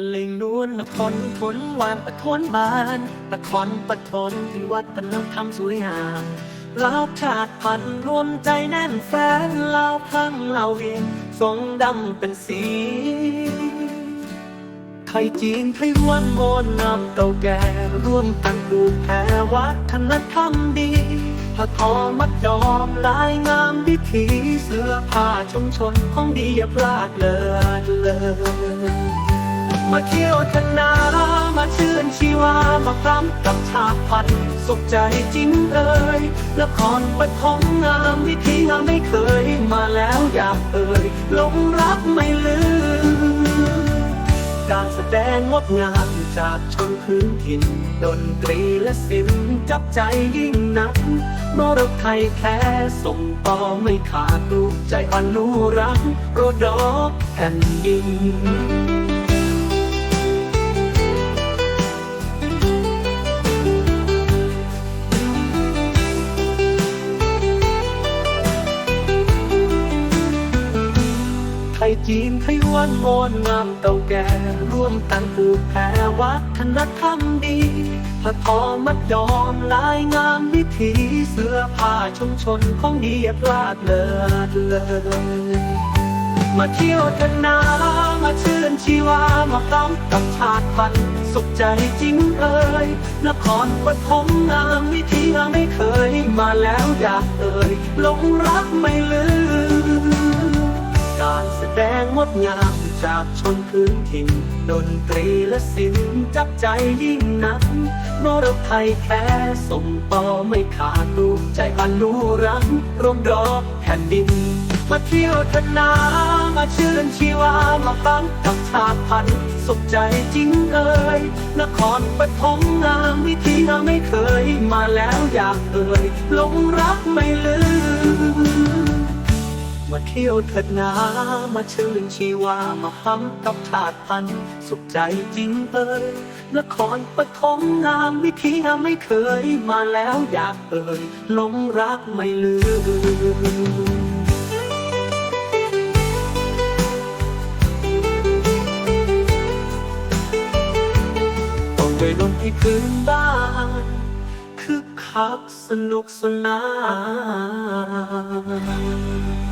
เล่งนวลนครทนวานปะทนบานนครปะทนที่วัฒนธรรมสวยงามลาวชาติพันรวมใจแน่นแฟนลาวพังลาวเวียงทรงดำเป็นสีไทยจีนไทยวันโมนนำเก่าแก่ร่วมกันปลูแผ่วัฒนธรรมดีผ้าทอมัดยอมลายงามวิถีเสื้อผ้าชุมชนของดีอย่าพลาดเลยเลย มาเที่ยวทนามาชื่นชีวามาพร้ำกับชาพันธุ์สุขใจจริงเอ่ยละครปฐมงามวิธีงามไม่เคยมาแล้วอยากเอ่ยหลงรักไม่ลืมการแสดงงดงามจากชนพื้นถิ่น ดนตรีและศิลป์จับใจยิ่งนักมรดกไทยแค่ส่งต่อไม่ขาดรูปใจอนุรักษ์โรดอกแผ่นดิน จีนไทยวันโมนงามเก่าแก่ร่วมกันปลูกแผ่วัฒนธรรมดีผ้าทอมัดยอมลายงามวิถีเสื้อผ้าชุมชนของดีอย่าพลาดเลิศเลยมาเที่ยวกันนามาชื่นชีวามาพร้อมกับชาติพันธุ์สุขใจจริงเอ่ยนครปฐมงามวิธีงาไม่เคยมาแล้วอยากเอ่ยหลงรักไม่ลืม งดงามจากชนพื้นถิ่นดนตรีและศิลป์จับใจยิ่งนักมรดกไทยแค่ส่งต่อไม่ขาดรูปใจอนุรักษ์ร่มดอกแผ่นดิน มาเที่ยวทนามาชื่นชีวามาฟังกับชาติพันธุ์สุขใจจริงเอ่ยนครปฐมงามวิธีงาไม่เคย มาแล้วอยากเอ่ยหลงรักไม่ เที่ยวเถิดนามาชื่นชีวามาห้ำกับชาติพัน สุขใจจริงเอ่ยนครปฐมงามวิธีงไม่เคยมาแล้วอยากเอ่ยหลงรักไม่ลืมต้องด้วยดนตรีพื้นบ้านคึกคักสนุกสนาน